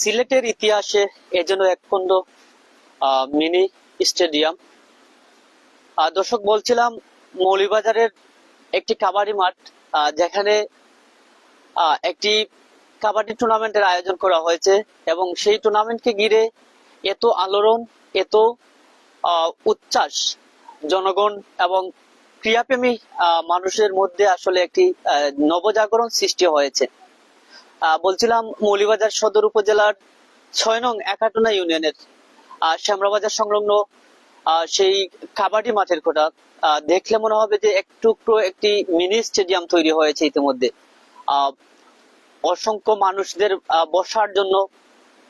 সিলেটের ইতিহাসে এ যেন এক খণ্ড আহ, মিনি স্টেডিয়াম। দর্শক বলছিলাম মৌলিবাজারের একটি কাবাডি মাঠ যেখানে একটি কাবাডি টুর্নামেন্টের আয়োজন করা হয়েছে এবং সেই টুর্নামেন্টকে ঘিরে এত আলোড়ন এত উচ্ছ্বাস জনগণ এবং ক্রীড়াপ্রেমী আহ, মানুষের মধ্যে আসলে একটি নবজাগরণ সৃষ্টি হয়েছে। বলছিলাম মৌলিবাজার সদর উপজেলার ছয় নং একাটনা ইউনিয়নের শ্যামরাবাজার সংলগ্ন সেই কাবাডি মাঠের কোটা। দেখলে মনে হবে যে একটু একটু একটি মিনি স্টেডিয়াম তৈরি হয়েছে ইতিমধ্যে। অসংখ্য মানুষদের বসার জন্য,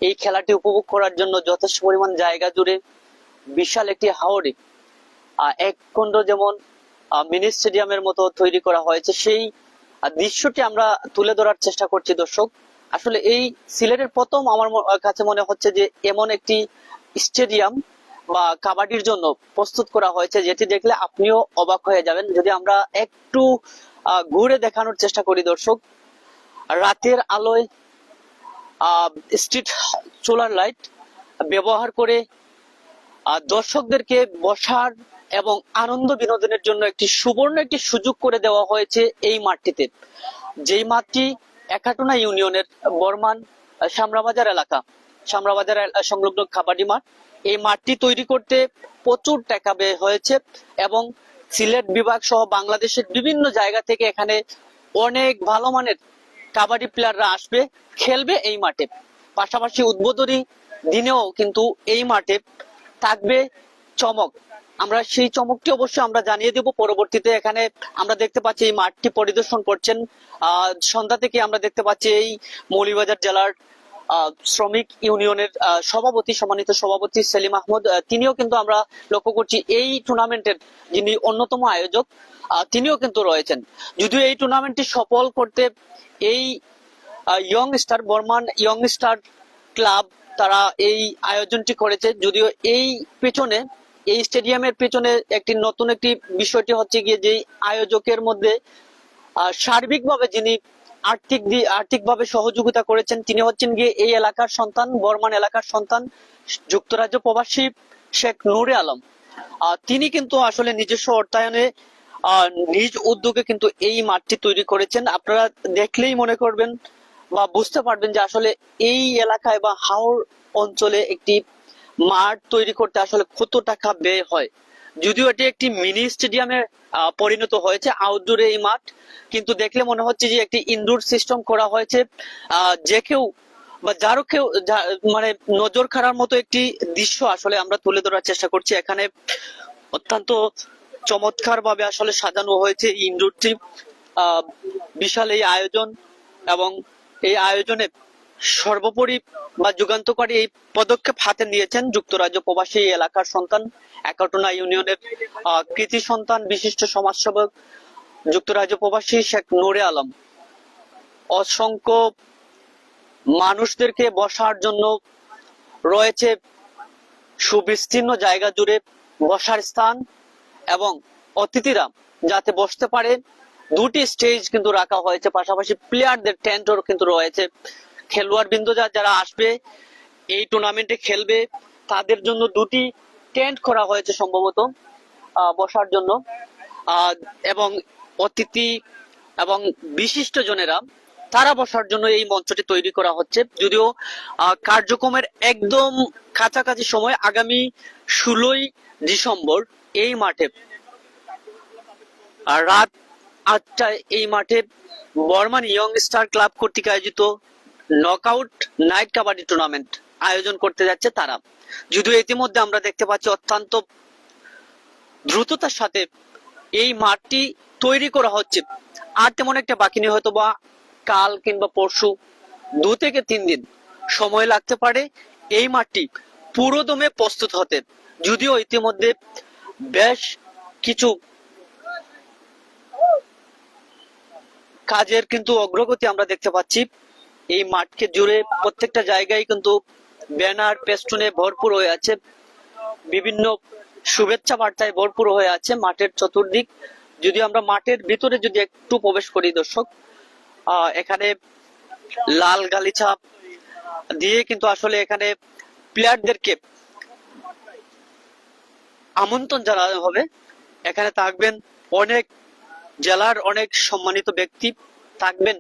এই খেলাটি উপভোগ করার জন্য যথেষ্ট পরিমাণ জায়গা জুড়ে বিশাল একটি হাওড়ি এক খণ্ড যেমন মিনি স্টেডিয়ামের মতো তৈরি করা হয়েছে, সেই দৃশ্যটি আমরা তুলে ধরার চেষ্টা করছি, দর্শক। আসলে এই সিলেটের প্রথম আমার কাছে মনে হচ্ছে যে এমন একটি স্টেডিয়াম বা কাবাডির জন্য প্রস্তুত করা হয়েছে, যেটি দেখলে আপনিও অবাক হয়ে যাবেন। যদি আমরা একটু ঘুরে দেখানোর চেষ্টা করি, দর্শক। রাতের আলোয় স্ট্রিট সোলার লাইট ব্যবহার করে দর্শকদেরকে বসার এবং আনন্দ বিনোদনের জন্য একটি সুবর্ণ একটি সুযোগ করে দেওয়া হয়েছে এই মাঠটিতে। যেই মাঠটি একাটনা ইউনিয়নের বর্মান আহ, শামরাবাজার এলাকা শামরাবাজার সংলগ্ন কাবাডি মাঠ। এই মাঠটি তৈরি করতে প্রচুর টাকা ব্যয় হয়েছে এবং সিলেট বিভাগ সহ বাংলাদেশের বিভিন্ন জায়গা থেকে এখানে অনেক ভালো মানের কাবাডি প্লেয়াররা আসবে খেলবে এই মাঠে। পাশাপাশি উদ্বোধনী দিনেও কিন্তু এই মাঠে থাকবে চমক। আমরা সেই চমকটি অবশ্যই আমরা জানিয়ে দেব। পরবর্তীতে এখানে আমরা দেখতে পাচ্ছি এই মাঠটি পরিদর্শন করছেন। সন্ধ্যা থেকে আমরা দেখতে পাচ্ছি এই মৌলিবাজার জেলার শ্রমিক ইউনিয়নের সভাপতি, সম্মানিত সভাপতি সেলিম আহমদ। তিনিও কিন্তু আমরা লক্ষ্য করছি এই টুর্নামেন্টের যিনি অন্যতম আয়োজক তিনিও কিন্তু রয়েছেন। যদিও এই টুর্নামেন্টটি সফল করতে এই young star, Barman young star club তারা এই আয়োজনটি করেছে। যদিও এই পেছনে এই স্টেডিয়ামের পেছনে একটি নতুন একটি বিষয়টি হচ্ছে গিয়ে যে আয়োজকের মধ্যে সার্বিকভাবে যিনি আর্থিক আর্থিকভাবে সহযোগিতা করেছেন, তিনি হচ্ছেন গিয়ে এই এলাকার সন্তান, বর্মান এলাকার সন্তান, যুক্তরাজ্য প্রবাসী শেখ নুরে আলম। তিনি কিন্তু আসলে নিজস্ব অর্থায়নে নিজ উদ্যোগে কিন্তু এই মাঠটি তৈরি করেছেন। আপনারা দেখলেই মনে করবেন বা বুঝতে পারবেন যে আসলে এই এলাকায় বা হাওড় অঞ্চলে একটি মাঠ তৈরি করতে আসলে কত টাকা ব্যয় হয়? যদিও এটি একটি মিনি স্টেডিয়ামে পরিণত হয়েছে আউটডোরে এই মাঠ, কিন্তু দেখলে মনে হচ্ছে যে একটি ইনডোর সিস্টেম করা হয়েছে যে কেউ বা যারও কেউ মানে নজর খাড়ার মতো একটি দৃশ্য আসলে আমরা তুলে ধরার চেষ্টা করছি। এখানে অত্যন্ত চমৎকার ভাবে আসলে সাজানো হয়েছে ইনডোরটি বিশাল এই আয়োজন এবং এই আয়োজনে সর্বোপরি বা যুগান্তকারী এই পদক্ষেপ হাতে নিয়েছেন যুক্তরাজ্য প্রবাসী এলাকার সন্তান একাটনা ইউনিয়নের কৃতি সন্তান বিশিষ্ট সমাজসেবক যুক্তরাজ্য প্রবাসী শেখ নুরে আলম। অসংখ্য মানুষদেরকে বসার জন্য রয়েছে সুবিস্তীর্ণ জায়গা জুড়ে বসার স্থান এবং অতিথিরা যাতে বসতে পারে। দুটি স্টেজ কিন্তু রাখা হয়েছে, পাশাপাশি প্লেয়ারদের টেন্টও কিন্তু রয়েছে। খেলোয়াড় বিন্দু যারা আসবে, এই টুর্নামেন্টে খেলবে, তাদের জন্য দুটি টেন্ট করা হয়েছে সম্ভবত বসার জন্য। এবং অতিথি এবং বিশিষ্ট জনেরা তারা বসার জন্য এই মঞ্চটি তৈরি করা হচ্ছে। যদিও কার্যক্রমের একদম কাছাকাছি সময় আগামী ষোলোই ডিসেম্বর এই মাঠে রাত আটটায় এই মাঠে বর্মান ইয়ং স্টার ক্লাব কর্তৃক আয়োজিত নকআউট নাইট কাবাডি টুর্নামেন্ট আয়োজন করতে যাচ্ছে তারা। যদিও ইতিমধ্যে আমরা দেখতে পাচ্ছি অত্যন্ত দ্রুততার সাথে এই মাঠটি তৈরি করা হচ্ছে। আর তেমন একটা বাকি নেই হয়তো বা কাল কিংবা পরশু দু থেকে তিন দিন সময় লাগতে পারে এই মাঠটি পুরোদমে প্রস্তুত হতে। যদিও ইতিমধ্যে বেশ কিছু কাজের কিন্তু অগ্রগতি আমরা দেখতে পাচ্ছি। এই মাঠকে জুড়ে প্রত্যেকটা জায়গায় কিন্তু ব্যানার, পেস্টুনে ভরপুর হয়ে আছে। বিভিন্ন শুভেচ্ছা বার্তায় ভরপুর হয়ে আছে মাঠের চতুর্দিক। যদি আমরা মাঠের ভিতরে যদি একটু প্রবেশ করি দর্শক এখানে লাল গালিচা দিয়ে কিন্তু আসলে এখানে প্লেয়ারদেরকে আমন্ত্রণ জানানো হবে। এখানে থাকবেন অনেক জেলার অনেক সম্মানিত ব্যক্তি। থাকবেন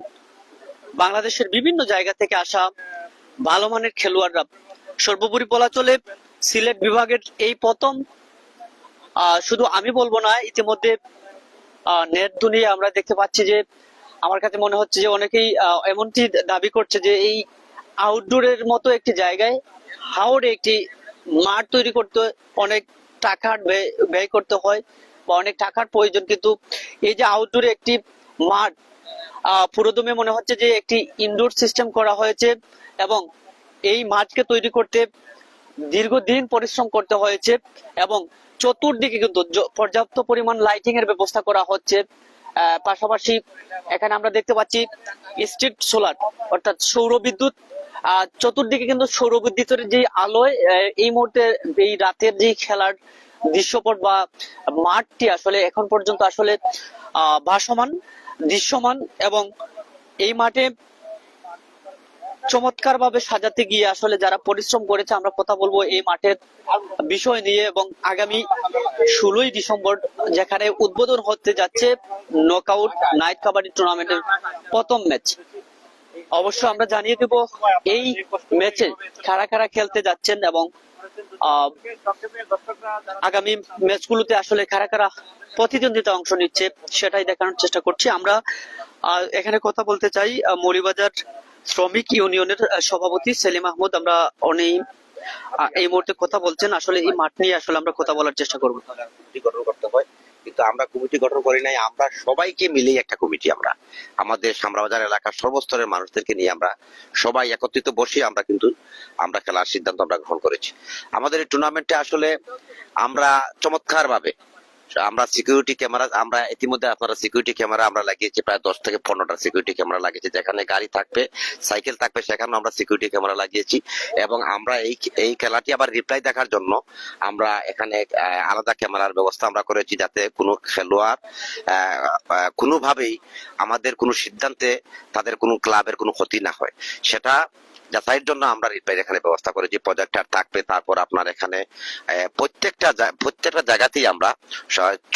বাংলাদেশের বিভিন্ন জায়গা থেকে আসা ভালো মানের খেলোয়াড়রা। সর্বোপরি বলা চলে সিলেট বিভাগের এই প্রথম শুধু আমি বলব না, ইতিমধ্যে নেট দুনিয়া আমরা দেখতে পাচ্ছি যে, আমার কাছে মনে হচ্ছে যে অনেকেই এমনটি দাবি করছে যে এই আউটডোরের মতো একটি জায়গায় হাওড়ে একটি মাঠ তৈরি করতে অনেক টাকা ব্যয় করতে হয় বা অনেক টাকার প্রয়োজন। কিন্তু এই যে আউটডোরে একটি মাঠ পুরোদমে মনে হচ্ছে যে একটি ইনডোর সিস্টেম করা হয়েছে এবং এই মাঠকে তৈরি করতে দীর্ঘদিন পরিশ্রম করতে হয়েছে এবং চতুর্দিকে কিন্তু পর্যাপ্ত পরিমাণ লাইটিং এর ব্যবস্থা করা হচ্ছে। পাশাপাশি এখানে আমরা দেখতে পাচ্ছি স্ট্রিট সোলার অর্থাৎ সৌর বিদ্যুৎ চতুর্দিকে কিন্তু সৌর বিদ্যুতের যে আলোয় এই মুহূর্তে এই রাতের যে খেলার দৃশ্যপট বা মাঠটি আসলে এখন পর্যন্ত আসলে আহ, ভাসমান। দৃশ্যমান এবং এই মাঠে চমৎকার ভাবে সাজাতে গিয়ে আসলে যারা পরিশ্রম করেছে, আমরা কথা বলব এই মাঠের বিষয় নিয়ে এবং আগামী ষোলোই ডিসেম্বর যেখানে উদ্বোধন হতে যাচ্ছে নকআউট নাইট কাবাডি টুর্নামেন্টের প্রথম ম্যাচ অবশ্য আমরা জানিয়ে দেব, এই ম্যাচে কারা কারা খেলতে যাচ্ছেন এবং আগামী ম্যাচগুলোতে আসলে কারা কারা প্রতিদ্বন্দ্বিতা অংশ নিচ্ছে সেটাই দেখানোর চেষ্টা করছি। আমরা এখানে কথা বলতে চাই আহ, মৌলিবাজার শ্রমিক ইউনিয়নের সভাপতি সেলিম আহমদ। আমরা অনেক এই মুহূর্তে কথা বলছেন। আসলে এই মাঠ নিয়ে আসলে আমরা কথা বলার চেষ্টা করব। গঠন করতে হয় কিন্তু আমরা কমিটি গঠন করি নাই আমরা সবাইকে মিলেই একটা কমিটি আমরা আমাদের সামরাবাজার এলাকার সর্বস্তরের মানুষদেরকে নিয়ে আমরা সবাই একত্রিত বসে আমরা কিন্তু আমরা খেলার সিদ্ধান্ত আমরা গ্রহণ করেছি। আমাদের এই টুর্নামেন্টে আসলে আমরা চমৎকার ভাবে আমরা সিকিউরিটি ক্যামেরা আমরা ইতিমধ্যে আপনারা সিকিউরিটি ক্যামেরা আমরা লাগিয়েছি, প্রায় দশ থেকে পনেরোটা সিকিউরিটি ক্যামেরা লাগিয়েছি। যেখানে গাড়ি থাকবে, সাইকেল থাকবে, সেখানে আমরা সিকিউরিটি ক্যামেরা লাগিয়েছি। এবং আমরা এই এই খেলাটি আবার রিপ্লাই দেখার জন্য আমরা এখানে আলাদা ক্যামেরার ব্যবস্থা আমরা করেছি যাতে কোনো খেলোয়াড় কোনোভাবেই আমাদের কোনো সিদ্ধান্তে তাদের কোনো ক্লাবের কোনো ক্ষতি না হয়। সেটা যাচাইয়ের জন্য আমরা রিপ্লাই এখানে ব্যবস্থা করেছি প্রজেক্টার থাকবে, তারপর আপনার এখানে প্রত্যেকটা প্রত্যেকটা জায়গাতেই আমরা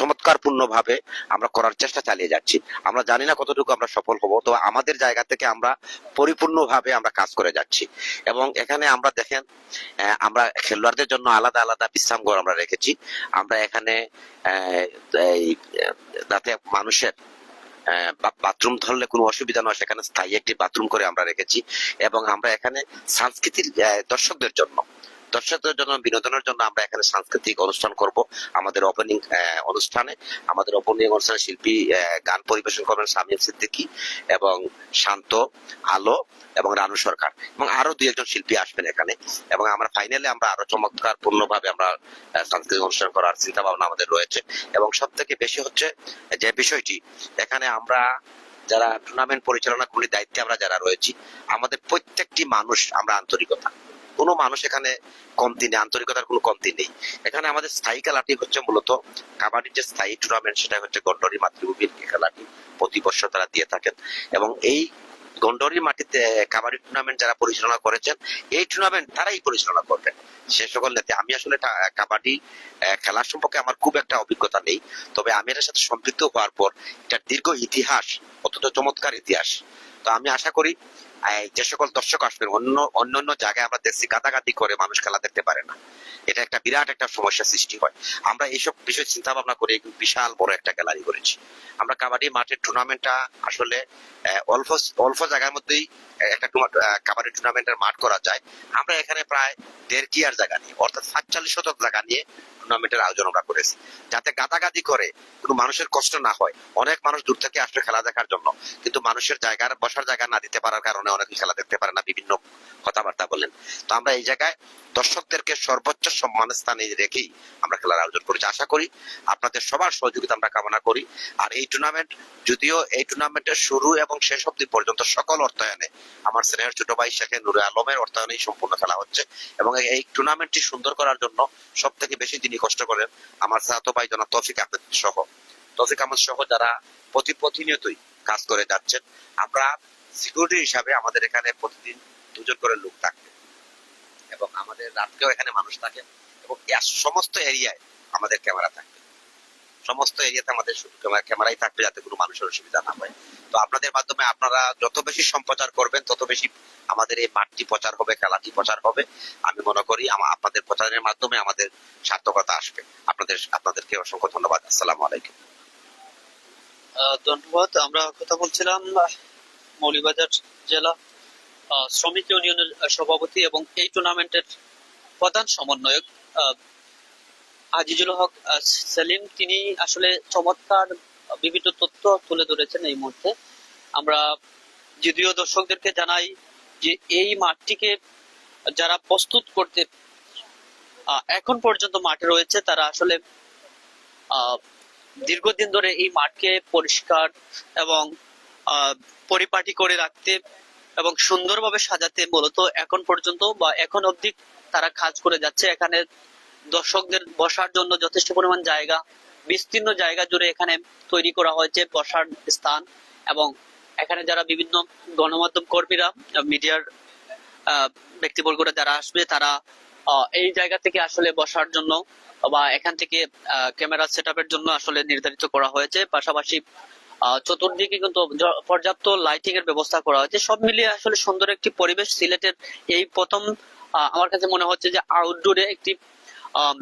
চমৎকার পূর্ণ ভাবে আমরা করার চেষ্টা চালিয়ে যাচ্ছি। আমরা জানি না কতটুকু আমরা সফল হব তো আমাদের জায়গা থেকে আমরা পরিপূর্ণভাবে আমরা কাজ করে যাচ্ছি। এবং এখানে আমরা দেখেন আমরা খেলোয়াড়দের জন্য আলাদা আলাদা বিশ্রাম ঘর আমরা রেখেছি। আমরা এখানে যাতে মানুষের বাথরুম ধরলে কোনো অসুবিধা নয়, সেখানে স্থায়ী একটি বাথরুম করে আমরা রেখেছি। এবং আমরা এখানে সাংস্কৃতিক দর্শকদের জন্য দর্শকদের জন্য, বিনোদনের জন্য আমরা এখানে সাংস্কৃতিক অনুষ্ঠান করব আমাদের ওপেনিং অনুষ্ঠানে। আমাদের ওপেনিং অনুষ্ঠানে শিল্পী গান পরিবেশন করবেন সামিল সিদ্দিকী এবং শান্ত, আলো এবং রানু সরকার এবং আরও দুই একজন শিল্পী আসবেন এখানে। এবং আমরা ফাইনালে আমরা আরও চমৎকার পূর্ণভাবে আমরা সাংস্কৃতিক অনুষ্ঠান করার চিন্তা ভাবনা আমাদের রয়েছে। এবং সব থেকে বেশি হচ্ছে যে বিষয়টি, এখানে আমরা যারা টুর্নামেন্ট পরিচালনা করি দায়িত্বে আমরা যারা রয়েছি, আমাদের প্রত্যেকটি মানুষ আমরা আন্তরিকতা। কোনো মানুষ এখানে কমতি নেই, আন্তরিকতার কোনো কমতি নেই। এখানে আমাদের স্থায়ী খেলাটি হচ্ছে মূলত কাবাডির যে স্থায়ী টুর্নামেন্ট সেটা হচ্ছে গন্ডরি মাতৃভূমির খেলাটি। প্রতি বছর তারা দিয়ে থাকেন। এবং এই গন্ডরি মাটিতে কাবাডি টুর্নামেন্ট যারা পরিচালনা করেছেন, এই টুর্নামেন্ট তারাই পরিচালনা করবেন। সে সকল নেতা, আমি আসলে কাবাডি খেলার সম্পর্কে আমার খুব একটা অভিজ্ঞতা নেই। তবে আমি এটার সাথে সম্পৃক্ত হওয়ার পর, এটা দীর্ঘ ইতিহাস, অত্যন্ত চমৎকার ইতিহাস। তো আমি আশা করি যে সকল দর্শক আসবেন, অন্য অন্য অন্য জায়গায় আমরা দেখছি গাদাগাদি করে মানুষ খেলা দেখতে পারে না। এটা একটা বিরাট একটা সমস্যা সৃষ্টি হয়। আমরা এইসব বিষয় চিন্তা ভাবনা করে বিশাল বড় একটা গ্যালারি করেছি। আমরা কাবাডি মাঠের টুর্নামেন্টটা আসলে অল্প অল্প জায়গার মধ্যেই একটা কাবাডি টুর্নামেন্টের মাঠ করা যায়। আমরা এখানে প্রায় দেড় কিয়ার জায়গা নিয়ে, অর্থাৎ সাতচল্লিশ শতক জায়গা নিয়ে টুর্নামেন্টের আয়োজন আমরা করেছি। যাতে গাদাগাদি করে, কোনো মানুষের কষ্ট না হয়। অনেক মানুষ দূর থেকে আসবে খেলা দেখার জন্য, কিন্তু মানুষের জায়গার বসার জায়গা না দিতে পারার কারণে অনেকে খেলা দেখতে পারে না, বিভিন্ন কথাবার্তা বলেন তো আমরা এই জায়গায় দর্শকদেরকে সর্বোচ্চ সম্মান স্থানে রেখেই আমরা খেলার আয়োজন করেছি। আশা করি আপনাদের সবার সহযোগিতা আমরা কামনা করি। আর এই টুর্নামেন্ট যদিও এই টুর্নামেন্টের শুরু এবং শেষ অব্দি পর্যন্ত সকল অর্থায়নে, আমার স্নেহের ছোট ভাই শেখে নুরে আলমের অর্থায়নেই সম্পূর্ণ খেলা হচ্ছে এবং এই টুর্নামেন্টটি সুন্দর করার জন্য সব থেকে বেশি যিনি কষ্ট করেন। আমার সাহাতো ভাই জনাব তৌফিক আহমেদ সহ, তৌফিক আহমেদ সহ যারা প্রতি প্রতিনিয়তই কাজ করে যাচ্ছেন, আমরা সিকিউরিটি হিসাবে আমাদের এখানে প্রতিদিন দুজন করে লোক থাকবে এবং আমাদের রাতকেও এখানে মানুষ থাকে এবং সমস্ত এরিয়ায় আমাদের ক্যামেরা থাকবে সমস্ত এরিয়াতে আমাদের ক্যামেরাই থাকবে যাতে কোনো মানুষের অসুবিধা না হয়। তো আপনাদের মাধ্যমে আপনারা যত বেশি সম্প্রচার করবেন তত বেশি আমাদের এই মাঠটি প্রচার হবে খেলাটি প্রচার হবে। আমি মনে করি আপনাদের প্রচারের মাধ্যমে আমাদের সার্থকতা আসবে। আপনাদের আপনাদেরকে অসংখ্য ধন্যবাদ। আসসালামু আলাইকুম। ধন্যবাদ। আমরা কথা বলছিলাম আহ, মৌলভীবাজার জেলা শ্রমিক ইউনিয়নের সভাপতি এবং এই টুর্নামেন্টের প্রধান সমন্বয়ক আজিজুল হক সেলিম, তিনি আসলে চমৎকার বিভিন্ন তথ্য তুলে ধরেছেন এই মুহূর্তে। আমরা যদিও দর্শকদেরকে জানাই যে এই মাঠটিকে যারা প্রস্তুত করতে এখন পর্যন্ত মাঠে রয়েছে, তারা আসলে দীর্ঘদিন ধরে এই মাঠকে পরিষ্কার এবং পরিপাটি করে রাখতে এবং সুন্দরভাবে সাজাতে মূলত এখন পর্যন্ত বা এখন অবধি তারা কাজ করে যাচ্ছে। এখানে দর্শকদের বসার জন্য যথেষ্ট পরিমাণ জায়গা, বিস্তীর্ণ জায়গা জুড়ে এখানে তৈরি করা হয়েছে বসার স্থান এবং এখানে যারা বিভিন্ন গণমাধ্যম কর্মীরা, মিডিয়ার ব্যক্তিবর্গরা যারা আসবে তারা এই জায়গা থেকে আসলে বসার জন্য বা এখান থেকে ক্যামেরা সেট আপের জন্য আসলে নির্ধারিত করা হয়েছে। পাশাপাশি চতুর্দিকে কিন্তু পর্যাপ্ত লাইটিং এর ব্যবস্থা করা হয়েছে। সব মিলিয়ে আসলে সুন্দর একটি পরিবেশ সিলেটের এই প্রথম আমার কাছে মনে হচ্ছে যে আউটডোরে একটি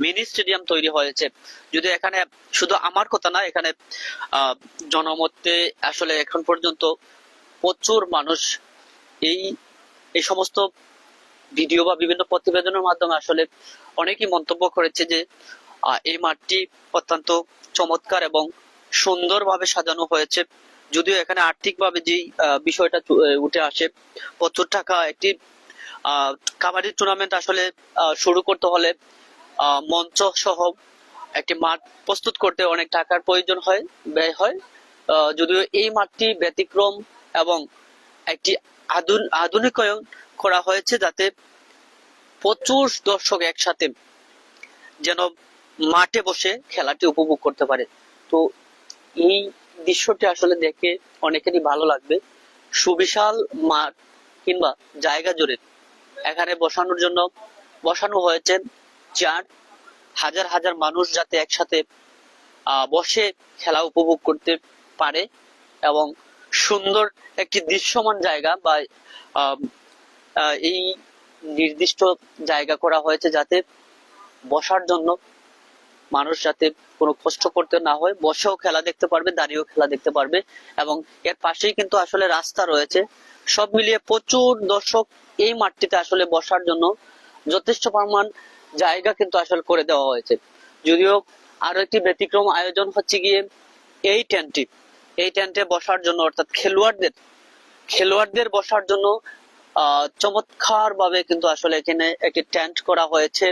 মিনি স্টেডিয়াম তৈরি হয়েছে। যদি এখানে শুধু আমার কথা না, এখানে জনমতে আসলে এখন পর্যন্ত প্রচুর মানুষ এই এই সমস্ত ভিডিও বা বিভিন্ন প্রতিবেদনের মাধ্যমে আসলে অনেকেই মন্তব্য করেছে যে এই মাঠটি অত্যন্ত চমৎকার এবং সুন্দরভাবে সাজানো হয়েছে। যদিও এখানে আর্থিকভাবে যে বিষয়টা উঠে আসে, প্রচুর টাকা একটি কাবাডি টুর্নামেন্ট আসলে শুরু করতে হলে মঞ্চ সহ একটি মাঠ প্রস্তুত করতে অনেক টাকার প্রয়োজন হয়, ব্যয় হয়। যদিও এই মাঠটি ব্যতিক্রম এবং একটি আধুন- আধুনিকায়ন করা হয়েছে যাতে প্রচুর দর্শক একসাথে যেন মাঠে বসে খেলাটি উপভোগ করতে পারে। তো এই দৃশ্যটি আসলে দেখে অনেকেরই ভালো লাগবে। সুবিশাল মাঠ কিংবা জায়গা জুড়ে এখানে বসানোর জন্য বসানো হয়েছে চার হাজার হাজার মানুষ যাতে একসাথে বসে খেলা উপভোগ করতে পারে এবং সুন্দর একটি দৃশ্যমান জায়গা বা এই নির্দিষ্ট জায়গা করা হয়েছে যাতে বসার জন্য মানুষ যাতে কোনো কষ্ট করতে না হয়। বসেও খেলা দেখতে পারবে, দাঁড়িয়েও খেলা দেখতে পারবে এবং এর পাশেই কিন্তু আসলে রাস্তা রয়েছে। সব মিলিয়ে প্রচুর দর্শক এই মাঠটিতে আসলে বসার জন্য যথেষ্ট পরিমাণ জায়গা কিন্তু আসলে করে দেওয়া হয়েছে। যদিও আরও একটি ব্যতিক্রম আয়োজন হচ্ছে গিয়ে এই টেন্টটি এই টেন্টে বসার জন্য, অর্থাৎ খেলোয়াড়দের খেলোয়াড়দের বসার জন্য চমৎকার ভাবে কিন্তু আসলে এখানে একটি টেন্ট করা হয়েছে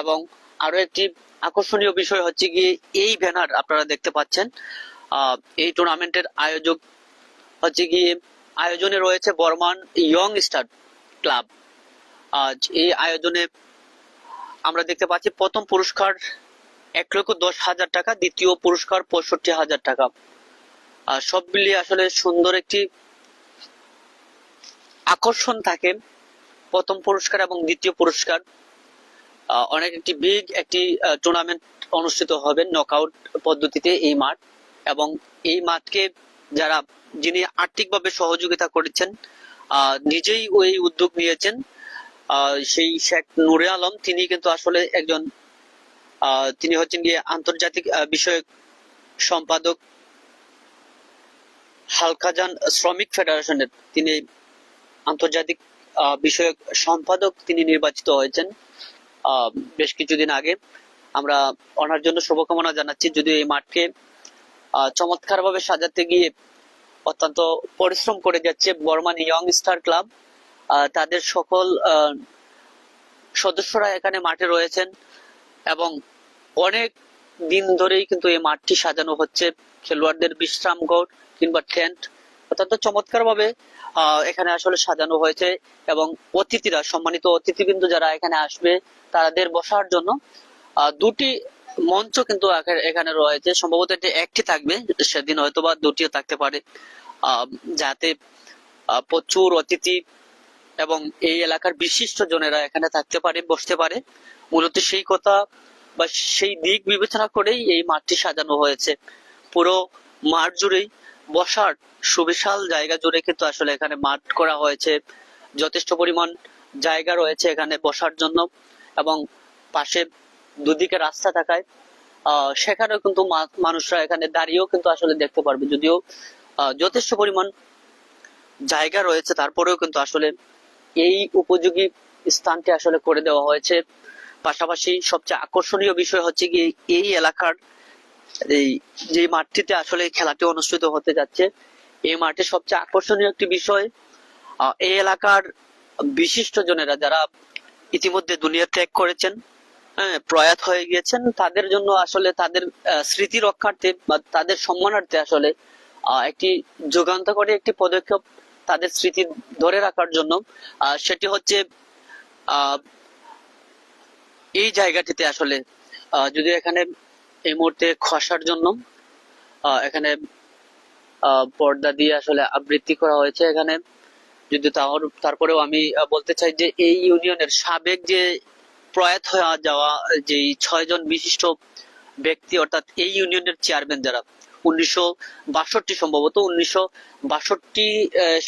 এবং আরও একটি আকর্ষণীয় বিষয় হচ্ছে গিয়ে এই ব্যানার আপনারা দেখতে পাচ্ছেন। এই টুর্নামেন্টের আয়োজক হচ্ছে গিয়ে আয়োজনে রয়েছে বর্মান ইয়ং স্টার ক্লাব। আজ এই আয়োজনে আমরা দেখতে পাচ্ছি প্রথম পুরস্কার এক লক্ষ দশ হাজার টাকা, দ্বিতীয় পুরস্কার পঁয়ষট্টি হাজার টাকা। আর সব মিলিয়ে আসলে সুন্দর একটি আকর্ষণ থাকে প্রথম পুরস্কার এবং দ্বিতীয় পুরস্কার। অনেক একটি বিগ একটি টুর্নামেন্ট অনুষ্ঠিত হবে নকআউট পদ্ধতিতে এই মাঠ। এবং এই মাঠকে যারা, যিনি আর্থিকভাবে সহযোগিতা করেছেন নিজেই ওই উদ্যোগ নিয়েছেন। সেই শেখ নুরে আলম, তিনি কিন্তু আসলে একজন তিনি হচ্ছেন গিয়ে আন্তর্জাতিক বিষয়ক সম্পাদক হালকাজান শ্রমিক ফেডারেশনের। তিনি আন্তর্জাতিক বিষয়ক সম্পাদক তিনি নির্বাচিত হয়েছেন বেশ কিছুদিন আগে। আমরা ওনার জন্য শুভকামনা জানাচ্ছি। যদি এই মাঠকে চমৎকার ভাবে সাজাতে গিয়ে অত্যন্ত পরিশ্রম করে যাচ্ছে বর্মান ইয়ং স্টার ক্লাব তাদের সকল সদস্যরা এখানে মাঠে রয়েছেন এবং অনেক দিন ধরেই কিন্তু এই মাঠটি সাজানো হচ্ছে। খেলোয়াড়দের বিশ্রাম ঘর কিংবা টেন্ট অত্যন্ত চমৎকার ভাবে এখানে আসলে সাজানো হয়েছে এবং অতিথিরা, সম্মানিত অতিথিবৃন্দ যারা এখানে আসবে, তাদের বসার জন্য দুটি মঞ্চ কিন্তু এখানে রয়েছে। সম্ভবত এটি একটি থাকবে, সেদিন হয়তো বা দুটিও থাকতে পারে। যাতে প্রচুর অতিথি এবং এই এলাকার বিশিষ্ট জনেরা এখানে থাকতে পারে বসতে পারে। মূলত সেই কথা বা সেই দিক বিবেচনা করেই এই মাঠটি সাজানো হয়েছে। পুরো মাঠ জুড়েই বসার সুবিশাল জায়গা জুড়ে কিন্তু আসলে এখানে মাঠ করা হয়েছে। যথেষ্ট পরিমাণ জায়গা রয়েছে এখানে বসার জন্য এবং পাশে দুদিকে রাস্তা থাকায় আহ, সেখানেও কিন্তু মানুষরা এখানে দাঁড়িয়েও কিন্তু আসলে দেখতে পারবে। যদিও যথেষ্ট পরিমাণ জায়গা রয়েছে তারপরেও কিন্তু আসলে এই উপযোগী স্থানটি আসলে করে দেওয়া হয়েছে। পাশাপাশি সবচেয়ে আকর্ষণীয় বিষয় হচ্ছে কি এই এলাকার এই যে মাঠটিতে আসলে খেলাটি অনুষ্ঠিত হতে যাচ্ছে এই মাঠে সবচেয়ে আকর্ষণীয় একটি বিষয় এই এলাকার বিশিষ্ট জনেরা যারা ইতিমধ্যে দুনিয়া ত্যাগ করেছেন হ্যাঁ, প্রয়াত হয়ে গিয়েছেন তাদের জন্য আসলে তাদের স্মৃতি রক্ষার্থে বা তাদের সম্মানার্থে আসলে একটি যুগান্তকারী একটি পদক্ষেপ তাদের স্মৃতি ধরে রাখার জন্য সেটি হচ্ছে এই জায়গাটিতে আসলে যদি এখানে এই মুহূর্তে খসার জন্য এখানে পর্দা দিয়ে আসলে আবৃত্তি করা হয়েছে এখানে। যদি তাহর তারপরেও আমি বলতে চাই যে এই ইউনিয়নের সাবেক যে প্রয়াত হয়ে যাওয়া যে ছয়জন বিশিষ্ট ব্যক্তি, অর্থাৎ এই ইউনিয়নের চেয়ারম্যান যারা উনিশশো বাষট্টি সম্ভবত, উনিশশো বাষট্টি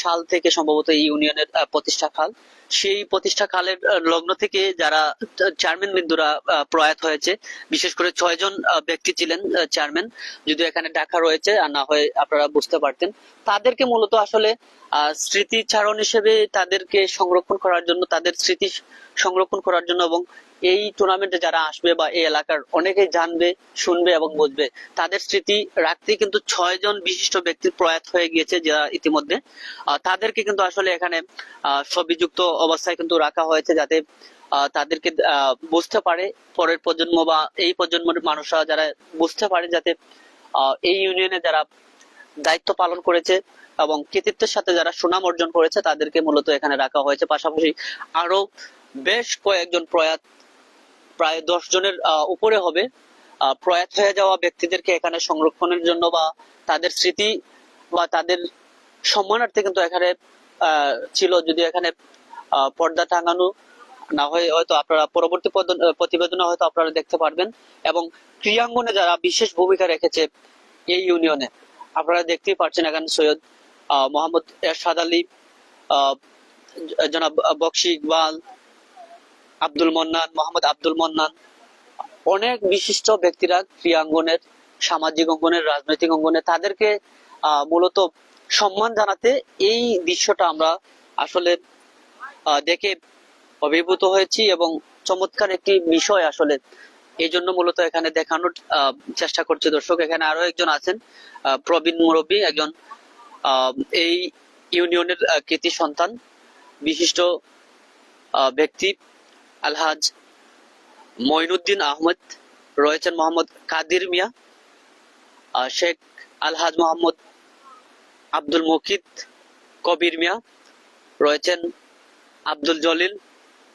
সাল থেকে সম্ভবত এই ইউনিয়নের প্রতিষ্ঠা কাল। সেই প্রতিষ্ঠা কালের লগ্ন থেকে যারা চেয়ারম্যান বিন্দুরা প্রয়াত হয়েছে, বিশেষ করে ছয়জন ব্যক্তি ছিলেন চেয়ারম্যান। যদি এখানে ডাকা রয়েছে, আর না হয় আপনারা বুঝতে পারতেন। তাদেরকে মূলত আসলে স্মৃতিচারণ হিসেবে তাদেরকে সংরক্ষণ করার জন্য, তাদের স্মৃতি সংরক্ষণ করার জন্য এবং এই টুর্নামেন্টে যারা আসবে বা এই এলাকার অনেকেই জানবে শুনবে এবং বুঝবে। তাদের স্মৃতি রাখতে কিন্তু ছয় জন বিশিষ্ট ব্যক্তির প্রয়াত হয়ে গিয়েছে যারা ইতিমধ্যে। তাদেরকে কিন্তু আসলে এখানে আহ, ছবিযুক্ত অবস্থায় কিন্তু রাখা হয়েছে যাতে তাদেরকে বুঝতে পারে পরের প্রজন্ম বা এই প্রজন্মের মানুষরা যারা বুঝতে পারে যাতে এই ইউনিয়নে যারা দায়িত্ব পালন করেছে এবং কৃতিত্বের সাথে যারা সুনাম অর্জন করেছে তাদেরকে মূলত এখানে রাখা হয়েছে। পাশাপাশি আরও বেশ কয়েকজন প্রয়াত প্রায় দশ জনের উপরে হবে। প্রয়াত হয়ে যাওয়া ব্যক্তিদেরকে এখানে সংরক্ষণের জন্য বা তাদের স্মৃতি বা তাদের সম্মানার্থে কিন্তু এখানে ছিল। যদি এখানে পর্দা টাঙানো না হয় হয়তো আপনারা পরবর্তী প্রতিবেদনে হয়তো আপনারা দেখতে পারবেন। এবং ক্রিয়াঙ্গনে যারা বিশেষ ভূমিকা রেখেছে এই ইউনিয়নে, আপনারা দেখতেই পাচ্ছেন এখানে সৈয়দ মোহাম্মদ এরশাদ আলী জনাব বক্সি ইকবাল আব্দুল মন্নান, মোহাম্মদ আব্দুল মন্নান। অনেক বিশিষ্ট ব্যক্তিরা ক্রিয়াঙ্গনের, সামাজিক অঙ্গনের, রাজনৈতিক অঙ্গনে তাদেরকে মূলত সম্মান জানাতে এই দৃশ্যটা আমরা আসলে দেখে অভিভূত হয়েছি এবং চমৎকার একটি বিষয় আসলে এই জন্য মূলত এখানে দেখানোর চেষ্টা করছে। দর্শক, এখানে আরও একজন আছেন প্রবীণ মুরব্বী, একজন এই ইউনিয়নের কৃতি সন্তান, বিশিষ্ট ব্যক্তি। আলহাজ। মঈনুদ্দিন আহমদ, রয়েছেন মোহাম্মদ কাদির মিয়া। শেখ আলহাজ মোহাম্মদ আব্দুল মুকিত কবির মিয়া। রয়েছেন আব্দুল জলিল,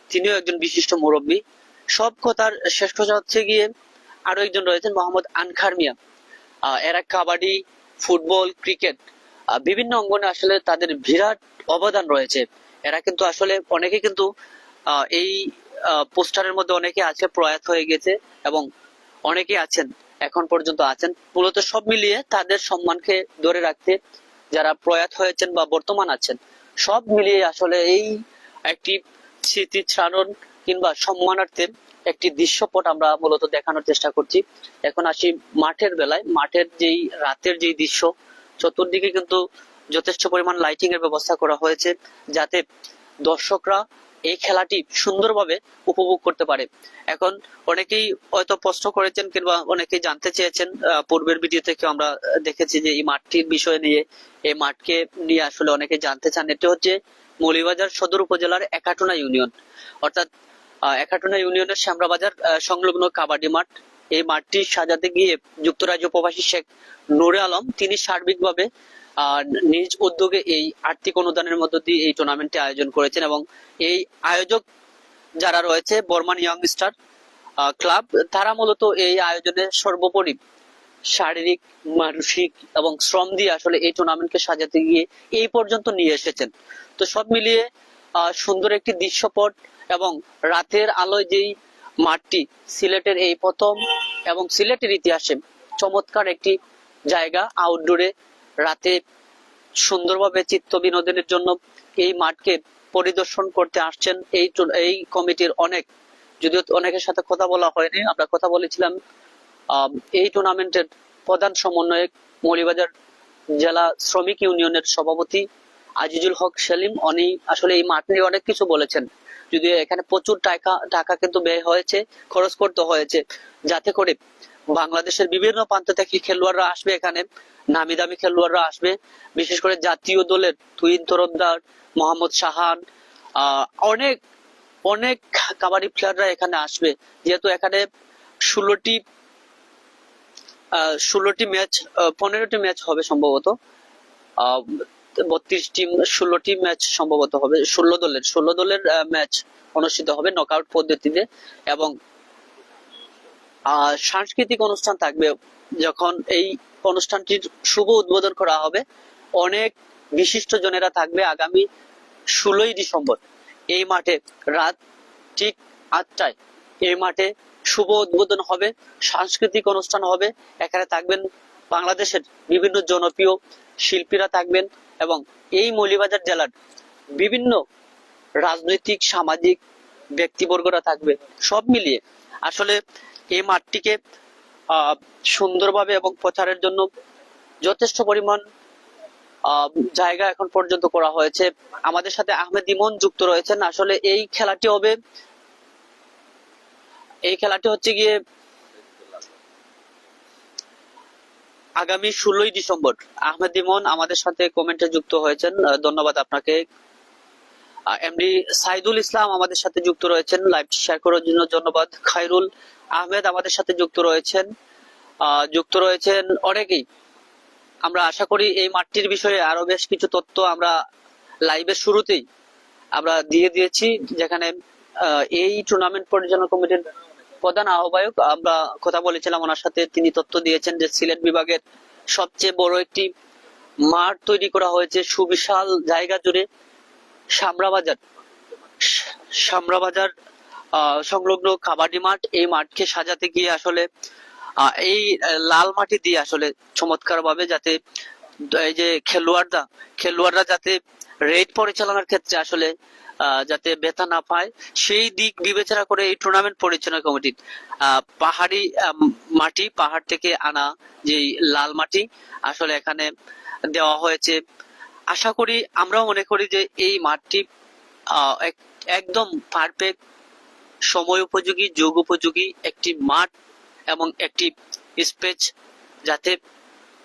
তিনিও একজন বিশিষ্ট মুরব্বী। সব কথার কথা হচ্ছে গিয়ে আরও একজন রয়েছেন মোহাম্মদ আনখার মিয়া। এরা কাবাডি, ফুটবল, ক্রিকেট বিভিন্ন অঙ্গনে আসলে তাদের বিরাট অবদান রয়েছে। এরা কিন্তু আসলে অনেকে কিন্তু এই পোস্টারের মধ্যে অনেকে আছে, প্রয়াত হয়ে গেছে এবং অনেকে আছেন, এখন পর্যন্ত আছেন। মূলত সব মিলিয়ে তাদের সম্মানকে ধরে রাখতে যারা প্রয়াত হয়েছেন বা বর্তমান আছেন, সব মিলিয়ে আসলে এই একটি স্মৃতিচারণ কিংবা সম্মানার্থে একটি দৃশ্যপট আমরা মূলত দেখানোর চেষ্টা করছি। এখন আসি মাঠের বেলায়। মাঠের যেই রাতের যেই দৃশ্য, চতুর্দিকে কিন্তু যথেষ্ট পরিমাণ লাইটিং এর ব্যবস্থা করা হয়েছে, যাতে দর্শকরা এই খেলাটি সুন্দরভাবে উপভোগ করতে পারে। এখন অনেকেই হয়তো প্রশ্ন করেছেন কিংবা অনেকেই জানতে চেয়েছেন পূর্বের ভিডিও থেকে আমরা দেখেছি যে এই মাঠটির বিষয় নিয়ে। এই মাঠকে নিয়ে আসলে অনেকে জানতে চান। এটি হচ্ছে মৌলিবাজার সদর উপজেলার একাটনা ইউনিয়ন। অর্থাৎ একাটুনা ইউনিয়নের শ্যামরাবাজার সংলগ্ন কাবাডি মাঠ। এই মাঠটি সাজাতে গিয়ে যুক্তরাজ্য প্রবাসী শেখ নুরে আলম, তিনি সার্বিকভাবে নিজ উদ্যোগে এই আর্থিক অনুদানের মধ্য দিয়ে এই টুর্নামেন্টটি আয়োজন করেছেন এবং এই আয়োজক যারা রয়েছে, বর্মান ইয়ং স্টার ক্লাব তারা মূলত এই আয়োজনে সর্বোপরি শারীরিক, মানসিক এবং শ্রম দিয়ে আসলে এই টুর্নামেন্টকে সাজাতে গিয়ে এই পর্যন্ত নিয়ে এসেছেন। তো সব মিলিয়ে সুন্দর একটি দৃশ্যপট এবং রাতের আলোয় যেই মাঠটি, সিলেটের এই প্রথম এবং সিলেটের ইতিহাসে চমৎকার একটি জায়গা আউটডোরে রাতে সুন্দরভাবে চিত্ত বিনোদনের জন্য এই মাঠকে পরিদর্শন করতে আসছেন এই এই কমিটির অনেক। যদিও অনেকের সাথে কথা বলা হয়নি, আমরা কথা বলেছিলাম এই টুর্নামেন্টের প্রধান সমন্বয়ক মৌলিবাজার জেলা শ্রমিক ইউনিয়নের সভাপতি আজিজুল হক সেলিম, অনি আসলে এই মাঠ নিয়ে অনেক কিছু বলেছেন। যদিও এখানে প্রচুর টাকা টাকা কিন্তু ব্যয় হয়েছে, খরচ করতে হয়েছে। যাতে করে বাংলাদেশের বিভিন্ন প্রান্ত থেকে খেলোয়াড়রা আসবে এখানে। নামি দামি খেলোয়াড়রা আসবে। বিশেষ করে জাতীয় দলের তুইন তরফদার মোহাম্মদ আহ, অনেক অনেক কাবাডি প্লেয়াররা এখানে আসবে। যেহেতু এখানে ষোলোটি ষোলোটি ম্যাচ পনেরোটি ম্যাচ হবে সম্ভবত। বত্রিশ টিম ষোলোটি ম্যাচ সম্ভবত হবে। ষোলো দলের ষোলো দলের ম্যাচ অনুষ্ঠিত হবে নকআউট পদ্ধতিতে। এবং সাংস্কৃতিক অনুষ্ঠান থাকবে যখন এই অনুষ্ঠানটির শুভ উদ্বোধন করা হবে। অনেক বিশিষ্ট জনেরা থাকবে আগামী ষোলোই ডিসেম্বর। এই মাঠে রাত ঠিক আটটায় এই মাঠে শুভ উদ্বোধন হবে, সাংস্কৃতিক অনুষ্ঠান হবে। এখানে থাকবেন বাংলাদেশের বিভিন্ন জনপ্রিয় শিল্পীরা থাকবেন এবং এই মৌলিবাজার জেলার বিভিন্ন রাজনৈতিক, সামাজিক ব্যক্তিবর্গরা থাকবে। সব মিলিয়ে আসলে এই মাঠটিকে সুন্দরভাবে এবং প্রচারের জন্য যথেষ্ট পরিমাণ জায়গা এখন পর্যন্ত করা হয়েছে। আমাদের সাথে আহমেদ ইমন যুক্ত রয়েছেন। আসলে এই খেলাটি হবে, এই খেলাটি হচ্ছে গিয়ে আগামী ষোলোই ডিসেম্বর। আহমেদ ইমন আমাদের সাথে কমেন্টে যুক্ত হয়েছেন। ধন্যবাদ আপনাকে। এমডি সাইদুল ইসলাম আমাদের সাথে যুক্ত রয়েছেন। লাইভ শেয়ার করার জন্য ধন্যবাদ। খাইরুল আহমেদ আমাদের সাথে যুক্ত রয়েছেন। যুক্ত রয়েছেন অনেকেই। আমরা আশা করি এই মাঠটির বিষয়ে আরও বেশ কিছু তথ্য আমরা লাইভের শুরুতেই আমরা দিয়ে দিয়েছি, যেখানে এই টুর্নামেন্ট পরিচালনা কমিটির প্রধান আহ্বায়ক, আমরা কথা বলেছিলাম ওনার সাথে, তিনি তথ্য দিয়েছেন যে সিলেট বিভাগের সবচেয়ে বড় একটি মাঠ তৈরি করা হয়েছে সুবিশাল জায়গা জুড়ে সামরাবাজার সামরাবাজার সংলগ্ন কাবাডি মাঠ, এই মাঠকে সাজাতে গিয়ে আসলে এই লাল মাটি দিয়ে আসলে চমৎকার ভাবে যাতে, এই যে খেলোয়াড়রা খেলোয়াড়রা যাতে রেড পরিচালনার ক্ষেত্রে আসলে যাতে ব্যথা না পায়, সেই দিক বিবেচনা করে এই টুর্নামেন্ট পরিচালনা কমিটি পাহাড়ি মাটি, পাহাড় থেকে আনা যে লাল মাটি আসলে এখানে দেওয়া হয়েছে। আশা করি, আমরাও মনে করি যে এই মাঠটি একদম পারফেক্ট সময় উপযোগী, যোগ উপযোগী, একটি মাঠ এবং একটি স্পেচ যাতে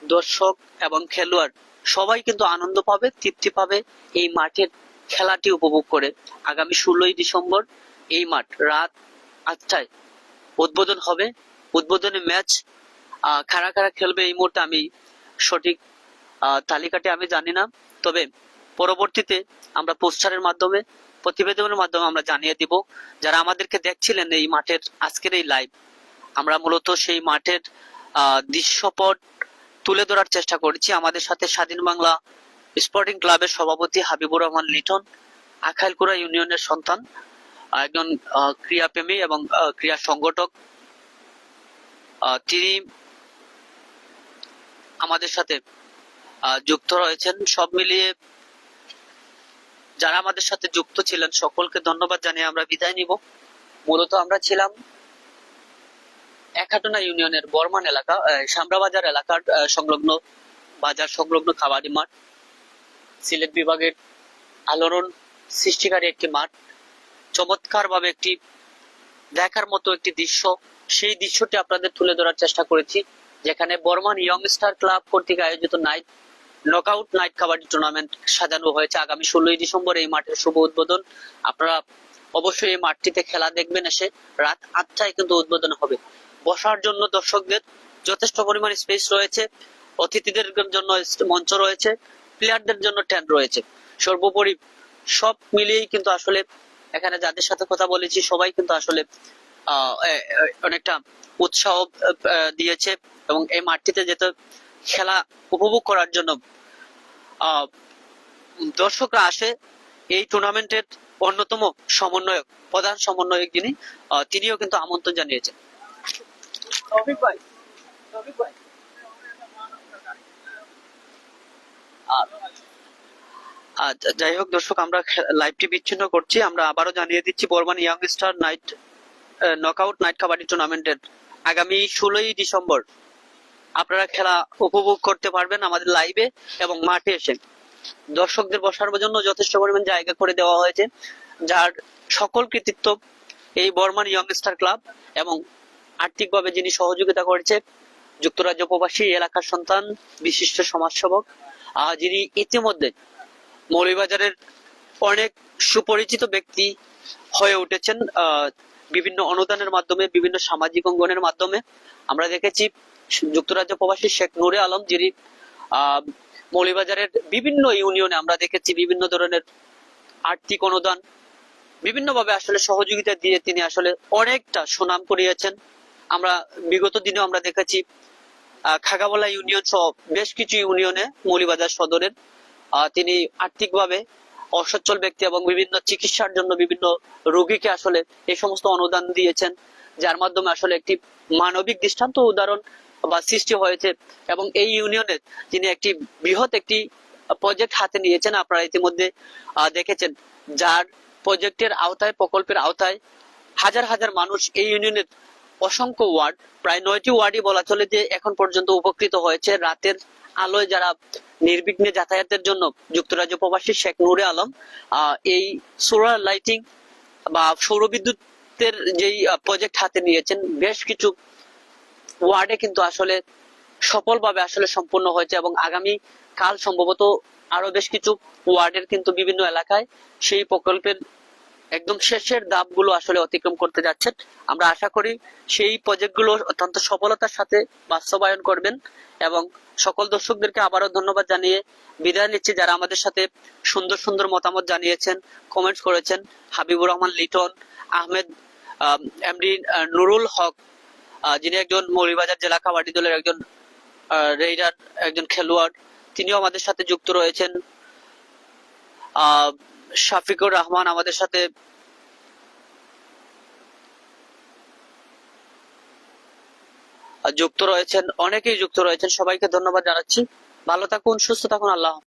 দর্শক এবং খেলোয়াড় সবাই কিন্তু আনন্দ পাবে, তৃপ্তি পাবে এই মাঠের খেলাটি উপভোগ করে। আগামী ষোলোই ডিসেম্বর এই মাঠ রাত আটটায় উদ্বোধন হবে। উদ্বোধনী ম্যাচ খারা খারা খেলবে এই মুহূর্তে আমি সঠিক তালিকাটি আমি জানি না। তবে পরবর্তীতে আমরা পোস্টারের মাধ্যমে প্রতিবেদনের মাধ্যমে আমরা জানিয়ে দিব, যারা আমাদেরকে দেখছিলেন এই মাঠের, আজকের এই লাইভ আমরা মূলত সেই মাঠের দৃশ্যপট তুলে ধরার চেষ্টা করেছি। আমাদের সাথে স্বাধীন বাংলা স্পোর্টিং ক্লাবের সভাপতি হাবিবুর রহমান লিটন, আখাইলকুড়া ইউনিয়নের সন্তান একজন ক্রীড়াপ্রেমী এবং ক্রীড়া সংগঠক তিনি আমাদের সাথে যুক্ত রয়েছেন। সব মিলিয়ে যারা আমাদের সাথে যুক্ত ছিলেন, সকলকে ধন্যবাদ জানিয়ে আমরা বিদায় নিব। মূলত আমরা ছিলাম একাটনা ইউনিয়নের বর্মান এলাকা সামরাবাজার এলাকার সংলগ্ন বাজার, সংলগ্ন কাবাডি মাঠ। সিলেট বিভাগের আলোড়ন সৃষ্টিকারী একটি মাঠ। চমৎকার ভাবে একটি দেখার মতো একটি দৃশ্য। সেই দৃশ্যটি আপনাদের তুলে ধরার চেষ্টা করেছি, যেখানে বর্মান ইয়ং স্টার ক্লাব কর্তৃক আয়োজিত night knockout night kabaddi tournament সাজানো হয়েছে আগামী ষোলোই ডিসেম্বর এই মাঠের শুভ উদ্বোধন। আপনারা অবশ্যই এই মাঠটিতে খেলা দেখবেন এসে। রাত আটটায় কিন্তু উদ্বোধন হবে। বসার জন্য দর্শকদের যথেষ্ট পরিমাণ স্পেস রয়েছে। অতিথিদের জন্য মঞ্চ রয়েছে। প্লেয়ারদের জন্য টেন্ট রয়েছে। সর্বোপরি সব মিলিয়েই কিন্তু আসলে এখানে যাদের সাথে কথা বলেছি, সবাই কিন্তু আসলে অনেকটা উৎসাহ দিয়েছে এবং এই মাঠটিতে যেতে খেলা উপভোগ করার জন্য দর্শকরা আসে এই টুর্নামেন্টের অন্যতম সমন্বয়ক প্রধান সমন্বয়ক যিনি তিনিও কিন্তু আমন্ত্রণ জানিয়েছেন। যাই হোক দর্শক আমরা লাইভটি বিচ্ছিন্ন করছি। আমরা আবারও জানিয়ে দিচ্ছি Barman young star night knockout night kabaddi টুর্নামেন্টের আগামী ষোলোই ডিসেম্বর আপনারা খেলা উপভোগ করতে পারবেন আমাদের লাইভে এবং মাঠে এসে। দর্শকদের বসার জন্য যথেষ্ট পরিমাণ জায়গা করে দেওয়া হয়েছে, যার সকল কৃতিত্ব এই বর্মান ইয়ংস্টার ক্লাব এবং আর্থিকভাবে যিনি সহযোগিতা করেছে, যুক্তরাজ্য প্রবাসী, এলাকার সন্তান, বিশিষ্ট সমাজসেবক যিনি ইতিমধ্যে মৌলভীবাজারের অনেক সুপরিচিত ব্যক্তি হয়ে উঠেছেন বিভিন্ন অনুদানের মাধ্যমে, বিভিন্ন সামাজিক অঙ্গনের মাধ্যমে। আমরা দেখেছি যুক্তরাজ্য প্রবাসী শেখ নুরে আলম যিনি আহ, মৌলভীবাজারের বিভিন্ন ইউনিয়নে আমরা দেখেছি বিভিন্ন ধরনের আর্থিক অনুদান বিভিন্নভাবে আসলে সহযোগিতা দিয়ে তিনি আসলে অনেকটা সুনাম করিয়েছেন। আমরা বিগত দিনেও আমরা দেখেছি খাগাবলা ইউনিয়ন সহ বেশ কিছু ইউনিয়নে মৌলিবাজার সদরের তিনি আর্থিকভাবে অসচ্ছল ব্যক্তি এবং বিভিন্ন চিকিৎসার জন্য বিভিন্ন রোগীকে আসলে এই সমস্ত অনুদান দিয়েছেন যার মাধ্যমে আসলে একটি মানবিক দৃষ্টান্ত উদাহরণ বা সৃষ্টি হয়েছে এবং এই ইউনিয়নে তিনি একটি বৃহৎ একটি প্রজেক্ট হাতে নিয়েছেন, আপনারা ইতিমধ্যে দেখেছেন। যার প্রজেক্টের আওতায়, প্রকল্পের আওতায় হাজার হাজার মানুষ এই ইউনিয়নের অসংখ্য ওয়ার্ড প্রায় নয়টি ওয়ার্ডই বলা চলে যে এখন পর্যন্ত উপকৃত হয়েছে। রাতের আলোয় যারা নির্বিঘ্নে যাতায়াতের জন্য যুক্তরাজ্য প্রবাসী শেখ নুরে আলম এই সোলার লাইটিং বা সৌরবিদ্যুতের যেই প্রজেক্ট হাতে নিয়েছেন, বেশ কিছু ওয়ার্ডে কিন্তু আসলে সফলভাবে আসলে সম্পূর্ণ হয়েছে এবং আগামী কাল সম্ভবত আরও বেশ কিছু ওয়ার্ডের কিন্তু বিভিন্ন এলাকায় সেই প্রকল্পের একদম শেষের ধাপগুলো আসলে অতিক্রম করতে যাচ্ছেন। আমরা আশা করি সেই প্রজেক্টগুলো অত্যন্ত সফলতার সাথে বাস্তবায়ন করবেন এবং সকল দর্শকদেরকে আবারও ধন্যবাদ জানিয়ে বিদায় নিচ্ছি। যারা আমাদের সাথে সুন্দর সুন্দর মতামত জানিয়েছেন কমেন্টস করেছেন, হাবিবুর রহমান, লিটন, আহমেদ এমডি নুরুল হক যিনি একজন মৌলভীবাজার জেলা কাবাডি দলের একজন রেইডার, একজন খেলোয়াড়, তিনিও আমাদের সাথে যুক্ত রয়েছেন। শাফিকুর রহমান আমাদের সাথে যুক্ত রয়েছেন, অনেকেই যুক্ত রয়েছেন। সবাইকে ধন্যবাদ জানাচ্ছি। ভালো থাকুন, সুস্থ থাকুন, আল্লাহ।